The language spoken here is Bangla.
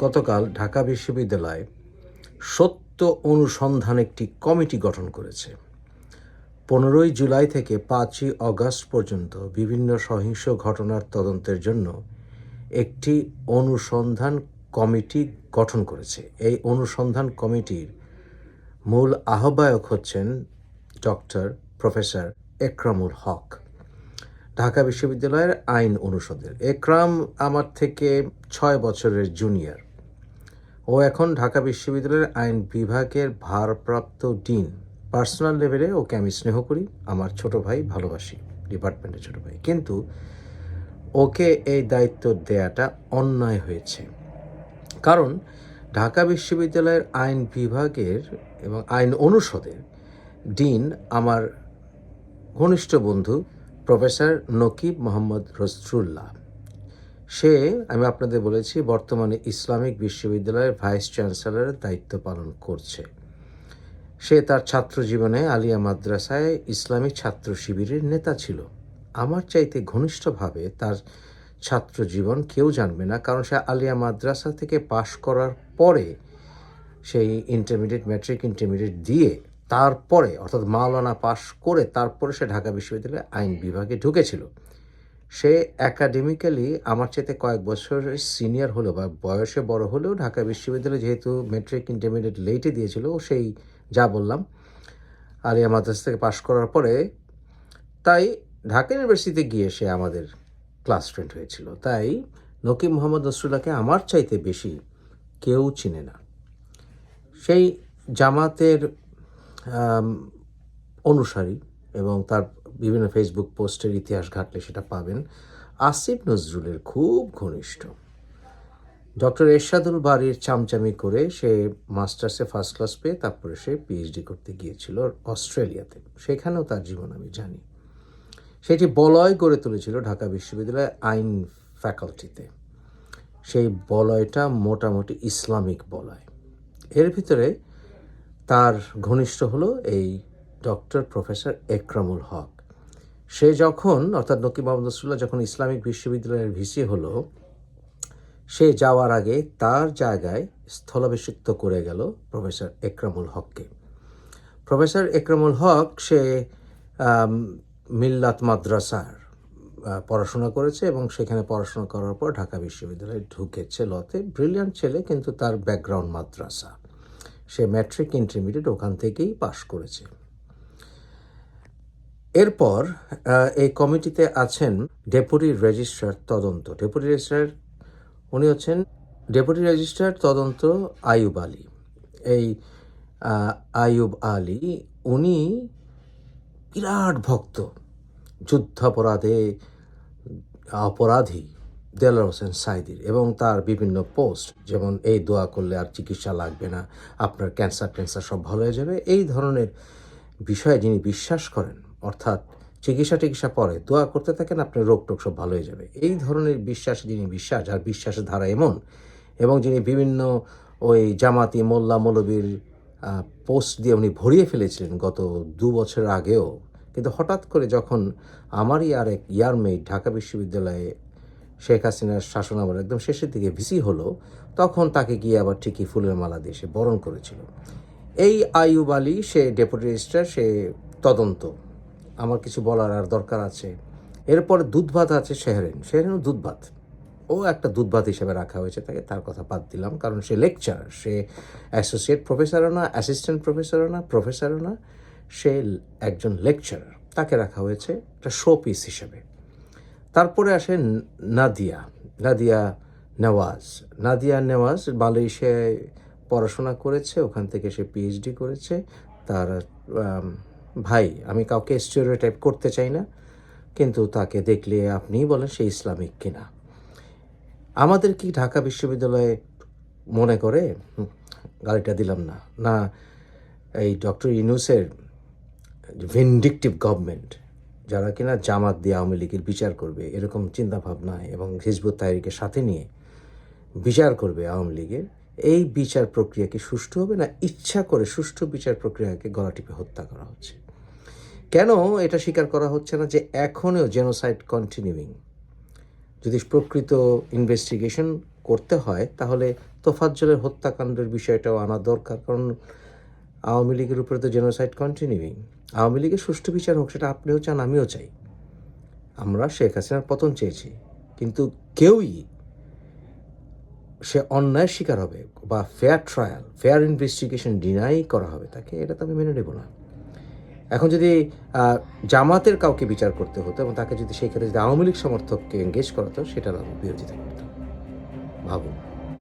গতকাল ঢাকা বিশ্ববিদ্যালয় সত্য অনুসন্ধান একটি কমিটি গঠন করেছে। পনেরোই জুলাই থেকে পাঁচই অগস্ট পর্যন্ত বিভিন্ন সহিংস ঘটনার তদন্তের জন্য একটি অনুসন্ধান কমিটি গঠন করেছে। এই অনুসন্ধান কমিটির মূল আহ্বায়ক হচ্ছেন ডক্টর প্রফেসর একরামুল হক। ঢাকা বিশ্ববিদ্যালয়ের আইন অনুষদের। একরাম আমার থেকে ছয় বছরের জুনিয়র। ও এখন ঢাকা বিশ্ববিদ্যালয়ের আইন বিভাগের ভারপ্রাপ্ত ডিন। পার্সোনাল লেভেলে ওকে আমি স্নেহ করি, আমার ছোট ভাই ভালোবাসি, ডিপার্টমেন্টের ছোট ভাই। কিন্তু ওকে এই দায়িত্ব দেয়াটা অন্যায় হয়েছে। কারণ ঢাকা বিশ্ববিদ্যালয়ের আইন বিভাগের এবং আইন অনুষদের ডিন আমার ঘনিষ্ঠ বন্ধু প্রফেসর নকিব মোহাম্মদ রসরুল্লাহ সে, আমি আপনাদের বলেছি, বর্তমানে ইসলামিক বিশ্ববিদ্যালয়ের ভাইস চ্যান্সেলরের দায়িত্ব পালন করছে। সে তার ছাত্র জীবনে আলিয়া মাদ্রাসায় ইসলামিক ছাত্র শিবিরের নেতা ছিল। আমার চাইতে ঘনিষ্ঠভাবে তার ছাত্র জীবন কেউ জানবে না, কারণ সে আলিয়া মাদ্রাসা থেকে পাশ করার পরে সেই ইন্টারমিডিয়েট ম্যাট্রিক ইন্টারমিডিয়েট দিয়ে তারপরে, অর্থাৎ মাওলানা পাশ করে তারপরে সে ঢাকা বিশ্ববিদ্যালয়ে আইন বিভাগে ঢুকেছিল। সে একাডেমিক্যালি আমার চাইতে কয়েক বছরের সিনিয়র হলেও বা বয়সে বড় হলেও ঢাকা বিশ্ববিদ্যালয়ে যেহেতু মেট্রিক ইন্টারমিডিয়েট লেটে দিয়েছিল, সেই যা বললাম আলিয়া মাদ্রাসা থেকে পাশ করার পরে তাই ঢাকা ইউনিভার্সিটিতে গিয়ে সে আমাদের ক্লাস ফ্রেন্ড হয়েছিল। তাই নকিব মোহাম্মদ নসরুল্লাহকে আমার চাইতে বেশি কেউ চিনে না। সেই জামাতের অনুসারী এবং তার বিভিন্ন ফেসবুক পোস্টের ইতিহাস ঘাটলে সেটা পাবেন। আসিফ নজরুলের খুব ঘনিষ্ঠ। ডক্টর এরশাদুল বাড়ির চামচামি করে সে মাস্টার্সে ফার্স্ট ক্লাস পেয়ে তারপরে সে পিএইচডি করতে গিয়েছিল অস্ট্রেলিয়াতে। সেখানেও তার জীবন আমি জানি। সেটি বলয় গড়ে তুলেছিল ঢাকা বিশ্ববিদ্যালয়ের আইন ফ্যাকাল্টিতে। সেই বলয়টা মোটামুটি ইসলামিক বলয়। এর ভিতরে তার ঘনিষ্ঠ হলো এই ডক্টর প্রফেসর একরামুল হক। সে যখন, অর্থাৎ নকিব মোহাম্মদ রসুল্লাহ যখন ইসলামিক বিশ্ববিদ্যালয়ের ভিসি হলো, সে যাওয়ার আগে তার জায়গায় স্থলাভিষিক্ত করে গেল প্রফেসর একরামুল হককে। প্রফেসর একরামুল হক, সে মিল্লাত মাদ্রাসার পড়াশোনা করেছে এবং সেখানে পড়াশোনা করার পর ঢাকা বিশ্ববিদ্যালয়ে ঢুকেছে লতে। ব্রিলিয়ান্ট ছেলে, কিন্তু তার ব্যাকগ্রাউন্ড মাদ্রাসা। সে ম্যাট্রিক ইন্টারমিডিয়েট ওখান থেকেই পাশ করেছে। এরপর এই কমিটিতে আছেন ডেপুটি রেজিস্ট্রার তদন্ত। ডেপুটি রেজিস্ট্রার উনি হচ্ছেন ডেপুটি রেজিস্ট্রার তদন্ত আয়ুব আলী। এই আয়ুব আলী উনি বিরাট ভক্ত। যুদ্ধাপরাধে অপরাধী দেলার হোসেন সাইদির এবং তার বিভিন্ন পোস্ট, যেমন, এই দোয়া করলে আর চিকিৎসা লাগবে না, আপনার ক্যান্সার ট্যান্সার সব ভালো হয়ে যাবে। এই ধরনের বিষয়ে যিনি বিশ্বাস করেন অর্থাৎ চিকিৎসা টিকিৎসা পরে দোয়া করতে থাকেন, আপনার রোগ টোগ সব ভালো হয়ে যাবে। এই ধরনের বিশ্বাস যিনি বিশ্বাস, আর বিশ্বাসের ধারা এমন, এবং যিনি বিভিন্ন ওই জামাতি মোল্লা মৌলবীর পোস্ট দিয়ে উনি ভরিয়ে ফেলেছিলেন গত দু বছর আগেও, কিন্তু হঠাৎ করে যখন আমারই আর এক ইয়ারমেট ঢাকা বিশ্ববিদ্যালয়ে শেখ হাসিনার শাসনামল একদম শেষের দিকে ভিসি হলো, তখন তাকে গিয়ে আবার ঠিকই ফুলের মালা দিয়ে সে বরণ করেছিল। এই আইয়ুব আলী, সে ডেপুটি রেজিস্ট্রার, সে তদন্ত আমার কিছু বলার আর দরকার আছে। এরপরে দুধভাত আছে শেহরেন। শেহরেনও দুধভাত। ও একটা দুধভাত হিসেবে রাখা হয়েছে, তাকে তার কথা বাদ দিলাম, কারণ সে লেকচার, সে অ্যাসোসিয়েট প্রফেসরও না অ্যাসিস্ট্যান্ট প্রফেসরও না প্রফেসরও না, সে একজন লেকচারার তাকে রাখা হয়েছে একটা শো পিস হিসেবে। তারপরে আসে নাদিয়া নাদিয়া নেওয়াজ। নাদিয়া নেওয়াজ মালয়েশিয়ায় পড়াশোনা করেছে, ওখান থেকে সে পিএইচডি করেছে, তার ভাই, আমি কাউকে স্টিরিওটাইপ করতে চাই না, কিন্তু তাকে দেখলে আপনিই বলেন সে ইসলামিক কিনা। আমাদের কি ঢাকা বিশ্ববিদ্যালয়ে মনে করে গালিটা দিলাম না। না, এই ডক্টর ইউনুসের ভিন্ডিকটিভ গভর্নমেন্ট যারা কিনা জামাত দিয়ে আওয়ামী লীগের বিচার করবে, এরকম চিন্তা ভাবনায় এবং হিজবুত তাহরিকে সাথে নিয়ে বিচার করবে আওয়ামী লীগের এই বিচার প্রক্রিয়া কি সুষ্ঠু হবে না? ইচ্ছা করে সুষ্ঠু বিচার প্রক্রিয়াকে গলা টিপে হত্যা করা হচ্ছে। কেন এটা স্বীকার করা হচ্ছে না যে এখনও জেনোসাইড কন্টিনিউইং যদি প্রকৃত ইনভেস্টিগেশন করতে হয়, তাহলে তোফাজ্জলের হত্যাকাণ্ডের বিষয়টাও আনা দরকার, কারণ আওয়ামী লীগের উপরে তো জেনোসাইড কন্টিনিউইং আওয়ামী লীগের সুষ্ঠু বিচার হোক, সেটা আপনিও চান, আমিও চাই। আমরা শেখ হাসিনার পতন চেয়েছি, কিন্তু কেউই সে অন্যায়ের শিকার হবে বা fair trial fair investigation deny করা হবে তাকে, এটা তো আমি মেনে নেব না। এখন যদি জামাতের কাউকে বিচার করতে হতো এবং তাকে যদি সেই ক্ষেত্রে যদি আওয়ামী লীগ সমর্থককে এঙ্গেজ করাতো, সেটার আমি বিরোধিতা করতাম। ভাবুন।